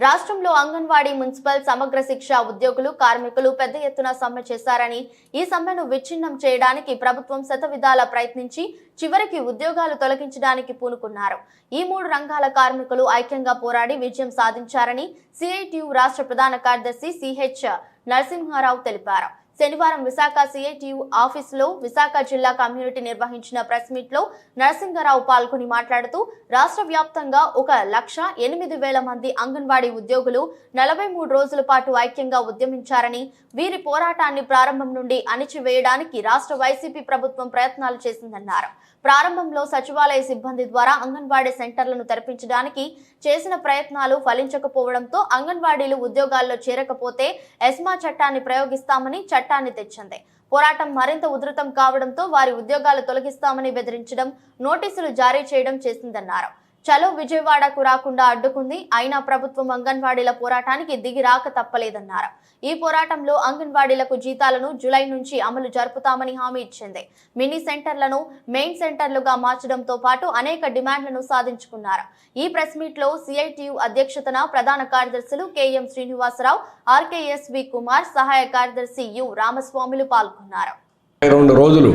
రాష్ట్రంలో అంగన్వాడీ మున్సిపల్ సమగ్ర శిక్ష ఉద్యోగులు కార్మికులు పెద్ద ఎత్తున సమ్మె చేశారని ఈ సమ్మెను విచ్ఛిన్నం చేయడానికి ప్రభుత్వం శతవిధాల ప్రయత్నించి చివరికి ఉద్యోగాలు తొలగించడానికి పూనుకున్నారు. ఈ మూడు రంగాల కార్మికులు ఐక్యంగా పోరాడి విజయం సాధించారని సిఐటియు రాష్ట్ర ప్రధాన కార్యదర్శి సిహెచ్ నరసింహారావు తెలిపారు. శనివారం విశాఖ సిఐటియు ఆఫీసులో విశాఖ జిల్లా కమ్యూనిటీ నిర్వహించిన ప్రెస్ మీట్లో నరసింహరావు పాల్గొని మాట్లాడుతూ రాష్ట్ర వ్యాప్తంగా ఒక లక్ష ఎనిమిది వేల మంది అంగన్వాడీ ఉద్యోగులు నలభై మూడు రోజుల పాటు ఐక్యంగా ఉద్యమించారని వీరి పోరాటాన్ని ప్రారంభం నుండి అణిచివేయడానికి రాష్ట్ర వైసీపీ ప్రభుత్వం ప్రయత్నాలు చేసిందన్నారు. ప్రారంభంలో సచివాలయ సిబ్బంది ద్వారా అంగన్వాడీ సెంటర్లను తెరపించడానికి చేసిన ప్రయత్నాలు ఫలించకపోవడంతో అంగన్వాడీలు ఉద్యోగాల్లో చేరకపోతే ఎస్మా చట్టాన్ని ప్రయోగిస్తామని చట్టాన్ని తెచ్చింది. పోరాటం మరింత ఉధృతం కావడంతో వారి ఉద్యోగాలు తొలగిస్తామని బెదిరించడం నోటీసులు జారీ చేయడం చేసిందన్నారు. చలో విజయవాడకు రాకుండా అడ్డుకుంది. అయినా ప్రభుత్వం అంగన్వాడీల పోరాటానికి దిగి రాక తప్పలేదన్నారు. ఈ పోరాటంలో అంగన్వాడీలకు జీతాలను జులై నుంచి అమలు జరుపుతామని హామీ ఇచ్చింది. మినీ సెంటర్లను మెయిన్ సెంటర్లుగా మార్చడంతో పాటు అనేక డిమాండ్లను సాధించుకున్నారు. ఈ ప్రెస్ మీట్లో సిఐటియు అధ్యక్షతన ప్రధాన కార్యదర్శులు కెఎం శ్రీనివాసరావు ఆర్కేఎస్వి కుమార్ సహాయ కార్యదర్శి యు. రామస్వాములు పాల్గొన్నారు. రెండు రోజులు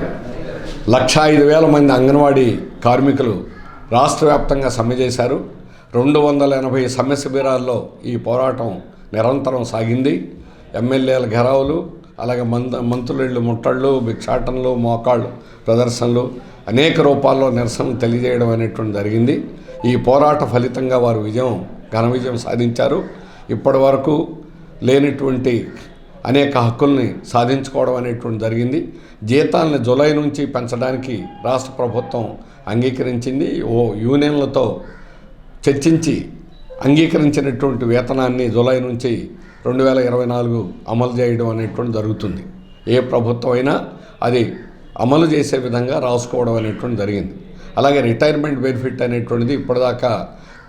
లక్ష ఐదు వేల మంది అంగన్వాడీ కార్మికులు రాష్ట్ర వ్యాప్తంగా సమ్మె చేశారు. రెండు వందల ఎనభై సమ్మె శిబిరాల్లో ఈ పోరాటం నిరంతరం సాగింది. ఎమ్మెల్యేల ఘెరావులు అలాగే మంత మంత్రులు ముట్టళ్ళు భిక్షాటనలు మోకాళ్ళు ప్రదర్శనలు అనేక రూపాల్లో నిరసన తెలియజేయడం అనేటువంటి జరిగింది. ఈ పోరాట ఫలితంగా వారు విజయం ఘన విజయం సాధించారు. ఇప్పటి వరకు లేనటువంటి అనేక హక్కుల్ని సాధించుకోవడం అనేటువంటి జరిగింది. జీతాలను జులై నుంచి పెంచడానికి రాష్ట్ర ప్రభుత్వం అంగీకరించింది. ఓ యూనియన్లతో చర్చించి అంగీకరించినటువంటి వేతనాన్ని జులై నుంచి రెండు వేల ఇరవై నాలుగు అమలు చేయడం అనేటువంటి జరుగుతుంది. ఏ ప్రభుత్వం అయినా అది అమలు చేసే విధంగా రాసుకోవడం అనేటువంటి జరిగింది. అలాగే రిటైర్మెంట్ బెనిఫిట్ అనేటువంటిది ఇప్పటిదాకా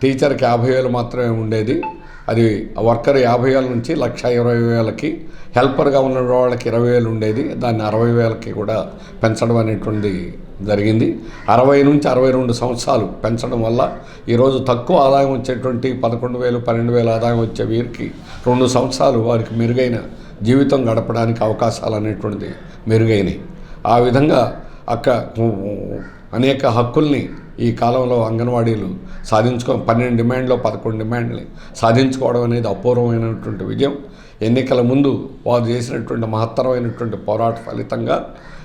టీచర్కి యాభై వేలు మాత్రమే ఉండేది. అది వర్కర్ యాభై వేల నుంచి లక్ష ఇరవై వేలకి హెల్పర్గా ఉన్న వాళ్ళకి ఇరవై వేలు ఉండేది. దాన్ని అరవై వేలకి కూడా పెంచడం అనేటువంటిది జరిగింది. అరవై నుంచి అరవై రెండు సంవత్సరాలు పెంచడం వల్ల ఈరోజు తక్కువ ఆదాయం వచ్చేటువంటి పదకొండు వేలు పన్నెండు వేలు ఆదాయం వచ్చే వీరికి రెండు సంవత్సరాలు వారికి మెరుగైన జీవితం గడపడానికి అవకాశాలు అనేటువంటిది మెరుగైనవి ఆ విధంగా అక్క అనేక హక్కుల్ని ఈ కాలంలో అంగన్వాడీలు సాధించుకో పన్నెండు డిమాండ్లో పదకొండు డిమాండ్ని సాధించుకోవడం అనేది అపూర్వమైనటువంటి విజయం. ఎన్నికల ముందు వారు చేసినటువంటి మహత్తరమైనటువంటి పోరాట ఫలితంగా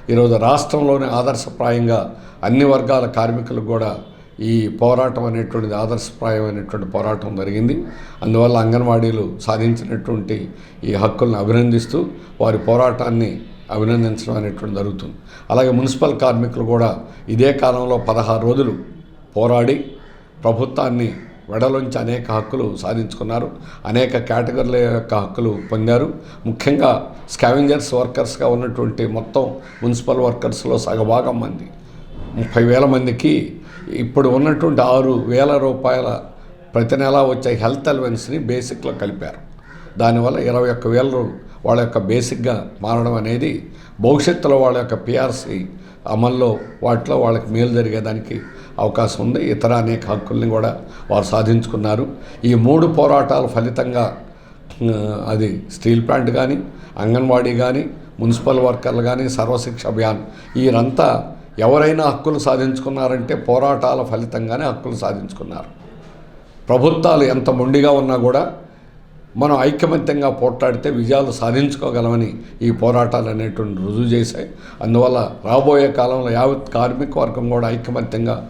ఈరోజు రాష్ట్రంలోనే ఆదర్శప్రాయంగా అన్ని వర్గాల కార్మికులకు కూడా ఈ పోరాటం అనేటువంటిది ఆదర్శప్రాయమైనటువంటి పోరాటం జరిగింది. అందువల్ల అంగన్వాడీలు సాధించినటువంటి ఈ హక్కులను అభినందిస్తూ వారి పోరాటాన్ని అభినందించడం అనేటువంటి జరుగుతుంది. అలాగే మున్సిపల్ కార్మికులు కూడా ఇదే కాలంలో పదహారు రోజులు పోరాడి ప్రభుత్వాన్ని వెడలోంచి అనేక హక్కులు సాధించుకున్నారు. అనేక కేటగిరీల యొక్క హక్కులు పొందారు. ముఖ్యంగా స్కావెంజర్స్ వర్కర్స్గా ఉన్నటువంటి మొత్తం మున్సిపల్ వర్కర్స్లో సగభాగం మంది. ముప్పై వేల మందికి ఇప్పుడు ఉన్నటువంటి ఆరు వేల రూపాయల ప్రతి నెలా వచ్చే హెల్త్ అలవెన్స్ని బేసిక్లో కలిపారు. దానివల్ల ఇరవై ఒక్క వేల వాళ్ళ యొక్క బేసిక్గా మారడం అనేది భవిష్యత్తులో వాళ్ళ యొక్క పిఆర్సీ అమల్లో వాటిలో వాళ్ళకి మేలు జరిగేదానికి అవకాశం ఉంది. ఇతర అనేక హక్కుల్ని కూడా వారు సాధించుకున్నారు. ఈ మూడు పోరాటాల ఫలితంగా అది స్టీల్ ప్లాంట్ కానీ అంగన్వాడీ కానీ మున్సిపల్ వర్కర్లు కానీ సర్వశిక్ష అభియాన్ వీరంతా ఎవరైనా హక్కులు సాధించుకున్నారంటే పోరాటాల ఫలితంగానే హక్కులు సాధించుకున్నారు. ప్రభుత్వాలు ఎంత మొండిగా ఉన్నా కూడా మనం ఐకమత్యంగా పోట్లాడితే విజయాలు సాధించుకోగలమని ఈ పోరాటాలు అనేటువంటి రుజువు చేశాయి. అందువల్ల రాబోయే కాలంలో యావత్ కార్మిక వర్గం కూడా ఐకమత్యంగా